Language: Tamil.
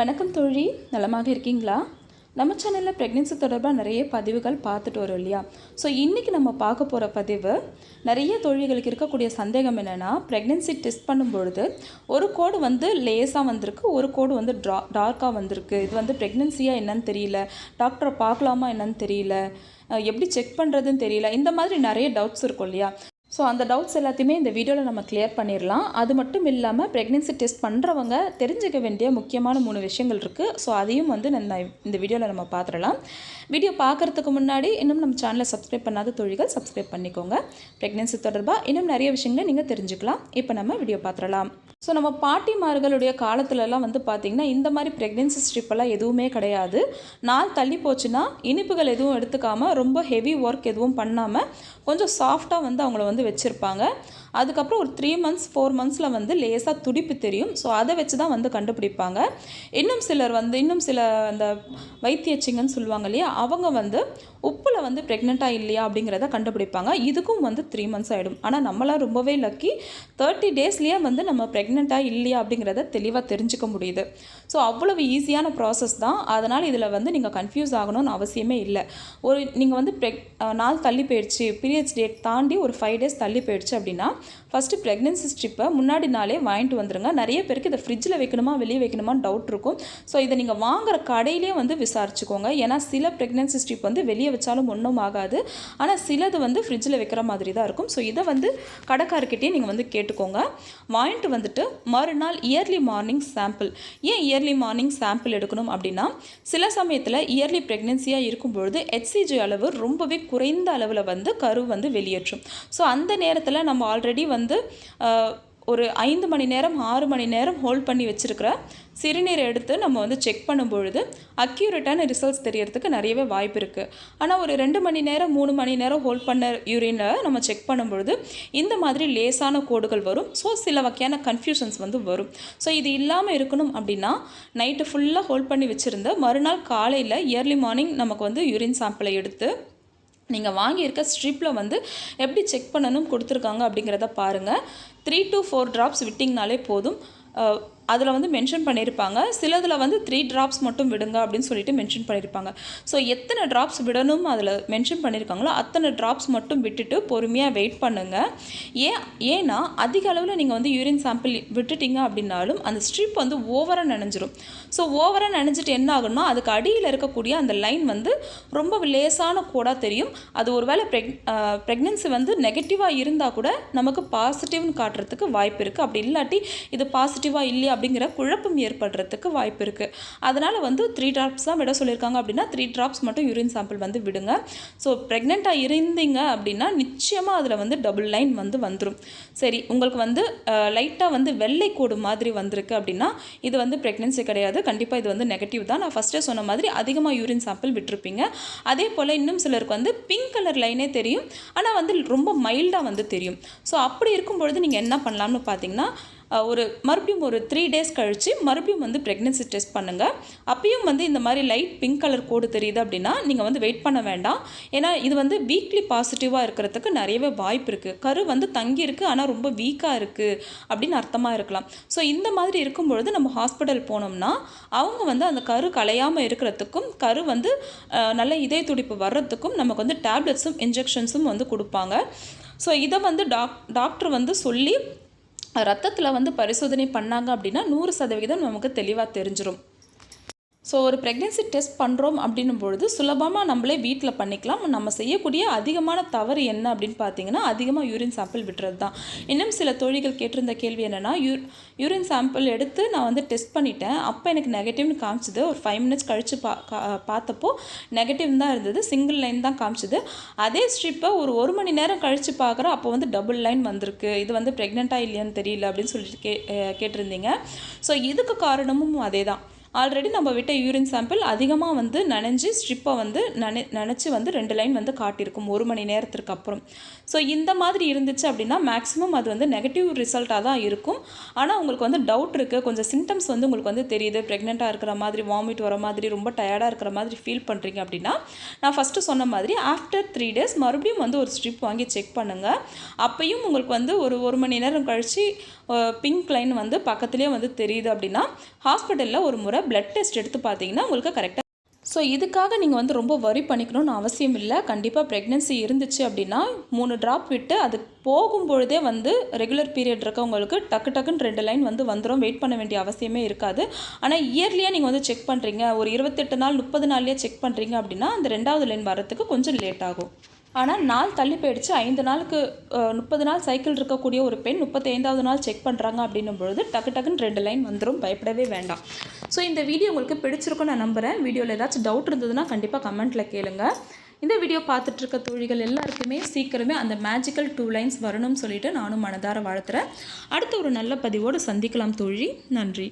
வணக்கம் தோழி. நலமாக இருக்கீங்களா? நம்ம சேனலில் ப்ரெக்னென்சி தொடர்பாக நிறைய பதிவுகள் பார்த்துட்டு வரோம் இல்லையா? ஸோ இன்றைக்கி நம்ம பார்க்க போகிற பதிவு நிறைய தோழிகளுக்கு இருக்கக்கூடிய சந்தேகம் என்னென்னா ப்ரெக்னென்சி டெஸ்ட் பண்ணும்பொழுது ஒரு கோடு வந்து லேஸாக வந்திருக்கு ஒரு கோடு வந்து ட்ரா டார்க்காக வந்திருக்கு. இது வந்து ப்ரெக்னென்சியாக என்னன்னு தெரியல டாக்டரை பார்க்கலாமா என்னன்னு தெரியல எப்படி செக் பண்ணுறதுன்னு தெரியல இந்த மாதிரி நிறைய டவுட்ஸ் இருக்கும் இல்லையா? ஸோ அந்த டவுட்ஸ் எல்லாத்தையுமே இந்த வீடியோவில் நம்ம கிளியர் பண்ணிடலாம் அது மட்டும் இல்லாமல் ப்ரெக்னென்சி டெஸ்ட் பண்ணுறவங்க தெரிஞ்சுக்க வேண்டிய முக்கியமான மூணு விஷயங்கள் இருக்குது ஸோ அதையும் வந்து நம்ம இந்த வீடியோவில் நம்ம பார்த்துடலாம் வீடியோ பார்க்குறதுக்கு முன்னாடி இன்னும் நம்ம சேனலை சப்ஸ்கிரைப் பண்ணாத தொழில்கள் சப்ஸ்கிரைப் பண்ணிக்கோங்க. ப்ரெக்னென்சி தொடர்பாக இன்னும் நிறைய விஷயங்களை நீங்கள் தெரிஞ்சுக்கலாம். இப்போ நம்ம வீடியோ பார்த்துடலாம் ஸோ நம்ம பாட்டிமார்களுடைய காலத்துலலாம் வந்து பார்த்திங்கன்னா இந்த மாதிரி ப்ரெக்னென்சி ஸ்ட்ரிப்பெல்லாம் எதுவுமே கிடையாது. நாள் தள்ளி போச்சுன்னா இனிப்புகள் எதுவும் எடுத்துக்காமல் ரொம்ப ஹெவி ஒர்க் எதுவும் பண்ணாமல் கொஞ்சம் சாஃப்டாக வந்து அவங்கள வந்து வச்சுருப்பாங்க. அதுக்கப்புறம் ஒரு த்ரீ மந்த்ஸ் ஃபோர் மந்த்ஸில் வந்து லேசாக துடிப்பு தெரியும். ஸோ அதை வச்சு தான் வந்து கண்டுபிடிப்பாங்க. இன்னும் சிலர் வந்து இன்னும் சில அந்த வைத்தியச்சிங்கன்னு சொல்லுவாங்க இல்லையா அவங்க வந்து உப்பில் வந்து ப்ரெக்னெண்ட்டாக இல்லையா அப்படிங்கிறத கண்டுபிடிப்பாங்க. இதுக்கும் வந்து த்ரீ மந்த்ஸ் ஆகிடும் ஆனால் நம்மளாம் ரொம்பவே லக்கி தேர்ட்டி டேஸ்லேயே வந்து நம்ம ப்ரெக்னெண்ட்டாக இல்லையா அப்படிங்கிறத தெளிவாக தெரிஞ்சுக்க முடியுது. ஸோ அவ்வளவு ஈஸியான ப்ராசஸ் தான். அதனால் இதில் வந்து நீங்கள் கன்ஃபியூஸ் ஆகணும்னு அவசியமே இல்லை. ஒரு நீங்கள் வந்து ப்ரெக் நாள் தள்ளி போயிடுச்சு. பீரியட்ஸ் டேட் தாண்டி ஒரு ஃபைவ் டேஸ் தள்ளி போயிடுச்சு அப்படின்னா ஃபஸ்ட்டு ப்ரெக்னென்சி ஸ்ட்ரிப்பை முன்னாடி நாளே வாங்கிட்டு வந்துருங்க. நிறைய பேருக்கு இதை ஃப்ரிட்ஜில் வைக்கணுமா வெளியே வைக்கணுமான்னு டவுட் இருக்கும். ஸோ இதை நீங்கள் வாங்குற கடையிலே வந்து விசாரிச்சுக்கோங்க. ஏன்னா சில ப்ரெக்னென்சி ஸ்ட்ரிப் வந்து வெளியே வச்சாலும் ஒன்றும் ஆகாது. ஆனால் சிலது வந்து ஃப்ரிட்ஜில் வைக்கிற மாதிரி தான் இருக்கும். ஸோ இதை வந்து கடைக்காரர்கிட்டே நீங்கள் வந்து கேட்டுக்கோங்க. வாங்கிட்டு வந்துட்டு மறுநாள் இயர்லி மார்னிங் சாம்பிள் ஏன் இயர்லி மார்னிங் சாம்பிள் எடுக்கணும் அப்படின்னா சில சமயத்தில் இயர்லி ப்ரெக்னென்சியாக இருக்கும்பொழுது ஹெச்சிஜி அளவு ரொம்பவே குறைந்த அளவில் வந்து கரு வந்து வெளியேற்றும். ஸோ அந்த நேரத்தில் நம்ம ஆல்ரெடி வந்து ஒரு ஐந்து மணி நேரம் ஆறு மணி நேரம் ஹோல்ட் பண்ணி வச்சுருக்கிற சிறுநீரை எடுத்து நம்ம வந்து செக் பண்ணும்பொழுது அக்யூரேட்டான ரிசல்ட்ஸ் தெரியறதுக்கு நிறையவே வாய்ப்பு இருக்குது ஆனால் ஒரு ரெண்டு மணி நேரம் மூணு மணி நேரம் ஹோல்ட் பண்ண யூரினை நம்ம செக் பண்ணும்பொழுது இந்த மாதிரி லேசான கோடுகள் வரும். ஸோ சில வகையான கன்ஃபியூஷன்ஸ் வந்து வரும். ஸோ இது இல்லாமல் இருக்கணும் அப்படின்னா நைட்டு ஃபுல்லாக ஹோல்ட் பண்ணி வச்சுருந்த மறுநாள் காலையில் இயர்லி மார்னிங் நமக்கு வந்து யூரின் சாம்பிளை எடுத்து நீங்கள் வாங்கியிருக்க ஸ்ட்ரிப்பில் வந்து எப்படி செக் பண்ணணும் கொடுத்துருக்காங்க அப்படிங்கிறத பாருங்கள் த்ரீ டு ஃபோர் ட்ராப்ஸ் விட்டிங்கனாலே போதும். அதில் வந்து மென்ஷன் பண்ணியிருப்பாங்க சிலதில் வந்து த்ரீ ட்ராப்ஸ் மட்டும் விடுங்க அப்படின்னு சொல்லிட்டு மென்ஷன் பண்ணியிருப்பாங்க ஸோ எத்தனை ட்ராப்ஸ் விடணும் அதில் மென்ஷன் பண்ணியிருக்காங்களோ அத்தனை ட்ராப்ஸ் மட்டும் விட்டுட்டு பொறுமையாக வெயிட் பண்ணுங்கள் ஏன் ஏன்னா அதிக அளவில் நீங்கள் வந்து யூரின் சாம்பிள் விட்டுட்டீங்க அப்படின்னாலும் அந்த ஸ்ட்ரிப் வந்து ஓவராக நனைஞ்சிரும். ஸோ ஓவராக நனைஞ்சிட்டு என்ன ஆகும்னா அதுக்கு அடியில் இருக்கக்கூடிய அந்த லைன் வந்து ரொம்ப லேசான கோடாக தெரியும். அது ஒருவேளை ப்ரெக் ப்ரெக்னென்சி வந்து நெகட்டிவாக இருந்தால் கூட நமக்கு பாசிட்டிவ்னு காட்டுறதுக்கு வாய்ப்பு இருக்குது அப்படி இல்லாட்டி இது பாசிட்டிவாக இல்லையா அப்படிங்கிற குழப்பம் ஏற்படுறதுக்கு வாய்ப்பு இருக்குது அதனால் வந்து த்ரீ ட்ராப்ஸ் தான் விட சொல்லியிருக்காங்க. அப்படின்னா த்ரீ ட்ராப்ஸ் மட்டும் யூரின் சாம்பிள் வந்து விடுங்க. ஸோ ப்ரெக்னெண்ட்டாக இருந்தீங்க அப்படின்னா நிச்சயமாக அதில் வந்து டபுள் லைன் வந்து வந்துடும் சரி உங்களுக்கு வந்து லைட்டாக வந்து வெள்ளை கோடு மாதிரி வந்திருக்கு அப்படின்னா இது வந்து ப்ரெக்னென்சி கிடையாது. கண்டிப்பாக இது வந்து நெகட்டிவ் தான். நான் ஃபஸ்ட்டே சொன்ன மாதிரி அதிகமாக யூரின் சாம்பிள் விட்டுருப்பீங்க. அதே போல் இன்னும் சிலருக்கு வந்து பிங்க் கலர் லைனே தெரியும். ஆனால் வந்து ரொம்ப மைல்டாக வந்து தெரியும். ஸோ அப்படி இருக்கும் பொழுது நீங்கள் என்ன பண்ணலாம்னு பார்த்தீங்கன்னா ஒரு மறுபடியும் ஒரு த்ரீ டேஸ் கழித்து மறுபடியும் வந்து ப்ரெக்னென்சி டெஸ்ட் பண்ணுங்கள் அப்பயும் வந்து இந்த மாதிரி லைட் பிங்க் கலர் கோடு தெரியுது அப்படின்னா நீங்கள் வந்து வெயிட் பண்ண வேண்டாம். ஏன்னா இது வந்து வீக்லி பாசிட்டிவாக இருக்கிறதுக்கு நிறையவே வாய்ப்பு இருக்குது கரு வந்து தங்கி இருக்குது ஆனால் ரொம்ப வீக்காக இருக்குது அப்படின்னு அர்த்தமாக இருக்கலாம். ஸோ இந்த மாதிரி இருக்கும்பொழுது நம்ம ஹாஸ்பிட்டல் போனோம்னா அவங்க வந்து அந்த கரு கலையாமல் இருக்கிறதுக்கும் கரு வந்து நல்ல இதய துடிப்பு வர்றதுக்கும் நமக்கு வந்து டேப்லெட்ஸும் இன்ஜெக்ஷன்ஸும் வந்து கொடுப்பாங்க. ஸோ இதை வந்து டாக் டாக்டர் வந்து சொல்லி ரத்தத்தில் வந்து பரிசோதனை பண்ணாங்க அப்படின்னா நூறு சதவிகிதம் நமக்கு தெளிவாக தெரிஞ்சிடும் ஸோ ஒரு ப்ரெக்னென்சி டெஸ்ட் பண்ணுறோம் அப்படின்னும் பொழுது சுலபமாக நம்மளே வீட்டில் பண்ணிக்கலாம். நம்ம செய்யக்கூடிய அதிகமான தவறு என்ன அப்படின்னு பார்த்தீங்கன்னா அதிகமாக யூரின் சாம்பிள் விட்டுறது தான் இன்னும் சில தொழில்கள் கேட்டிருந்த கேள்வி என்னென்னா யூ யூரின் சாம்பிள் எடுத்து நான் வந்து டெஸ்ட் பண்ணிட்டேன். அப்போ எனக்கு நெகட்டிவ்னு காமிச்சது. ஒரு ஃபைவ் மினிட்ஸ் கழித்து பா பார்த்தப்போ நெகட்டிவ் தான் இருந்தது. சிங்கிள் லைன் தான் காமிச்சது. அதே ஸ்ட்ரிப்பை ஒரு ஒரு மணி நேரம் கழித்து பார்க்குற அப்போ வந்து டபுள் லைன் வந்திருக்கு. இது வந்து ப்ரெக்னெண்ட்டாக இல்லையான்னு தெரியல அப்படின்னு சொல்லிட்டு கே கேட்டிருந்தீங்க. ஸோ இதுக்கு காரணமும் அதே தான் ஆல்ரெடி நம்ம விட்ட யூரின் சாம்பிள் அதிகமாக வந்து நனைஞ்சு ஸ்ட்ரிப்பை வந்து நனை நினச்சி வந்து ரெண்டு லைன் வந்து காட்டியிருக்கும் ஒரு மணி நேரத்திற்கு அப்புறம். ஸோ இந்த மாதிரி இருந்துச்சு அப்படின்னா மேக்ஸிமம் அது வந்து நெகட்டிவ் ரிசல்ட்டாக தான் இருக்கும். ஆனால் உங்களுக்கு வந்து டவுட் இருக்குது கொஞ்சம் சிம்டம்ஸ் வந்து உங்களுக்கு வந்து தெரியுது. ப்ரெக்னெண்ட்டாக இருக்கிற மாதிரி வாமிட் வர மாதிரி ரொம்ப டயர்டாக இருக்கிற மாதிரி ஃபீல் பண்ணுறீங்க அப்படின்னா நான் ஃபஸ்ட்டு சொன்ன மாதிரி ஆஃப்டர் த்ரீ டேஸ் மறுபடியும் வந்து ஒரு ஸ்ட்ரிப் வாங்கி செக் பண்ணுங்கள் அப்பையும் உங்களுக்கு வந்து ஒரு ஒரு மணி நேரம் கழித்து பிங்க் லைன் வந்து பக்கத்துலேயே வந்து தெரியுது அப்படின்னா ஹாஸ்பிட்டலில் ஒரு முறை பிளட் டெஸ்ட் எடுத்து பார்த்தீங்கன்னா உங்களுக்கு கரெக்டாக ஸோ இதுக்காக நீங்கள் வந்து ரொம்ப வரி பண்ணிக்கணும்னு அவசியம் இல்லை. கண்டிப்பாக ப்ரெக்னென்சி இருந்துச்சு அப்படின்னா மூணு ட்ராப் விட்டு அது போகும்பொழுதே வந்து ரெகுலர் பீரியட் இருக்கவங்களுக்கு டக்கு டக்குன்னு ரெண்டு லைன் வந்து வந்துடும் வெயிட் பண்ண வேண்டிய அவசியமே இருக்காது. ஆனால் இயர்லியாக நீங்கள் வந்து செக் பண்ணுறீங்க ஒரு இருபத்தெட்டு நாள் முப்பது நாள்லேயே செக் பண்ணுறீங்க அப்படின்னா அந்த ரெண்டாவது லைன் வரத்துக்கு கொஞ்சம் லேட் ஆகும். ஆனால் நாள் தள்ளி போயிடுச்சு. ஐந்து நாளுக்கு முப்பது நாள் சைக்கிள் இருக்கக்கூடிய ஒரு பெண் முப்பத்தைந்தாவது நாள் செக் பண்ணுறாங்க அப்படின்னும் பொழுது டக்கு டக்குன்னு ரெண்டு லைன் வந்துடும் பயப்படவே வேண்டாம். ஸோ இந்த வீடியோ உங்களுக்கு பிடிச்சிருக்கும் நான் நம்புகிறேன் வீடியோவில் ஏதாச்சும் டவுட் இருந்ததுன்னா கண்டிப்பாக கமெண்ட்டில் கேளுங்க. இந்த வீடியோ பார்த்துட்ருக்க தோழிகள் எல்லாருக்குமே சீக்கிரமே அந்த மேஜிக்கல் டூ லைன்ஸ் வரணும்னு சொல்லிவிட்டு நானும் மனதார வாழ்த்துறேன். அடுத்த ஒரு நல்ல பதிவோடு சந்திக்கலாம் தோழி. நன்றி.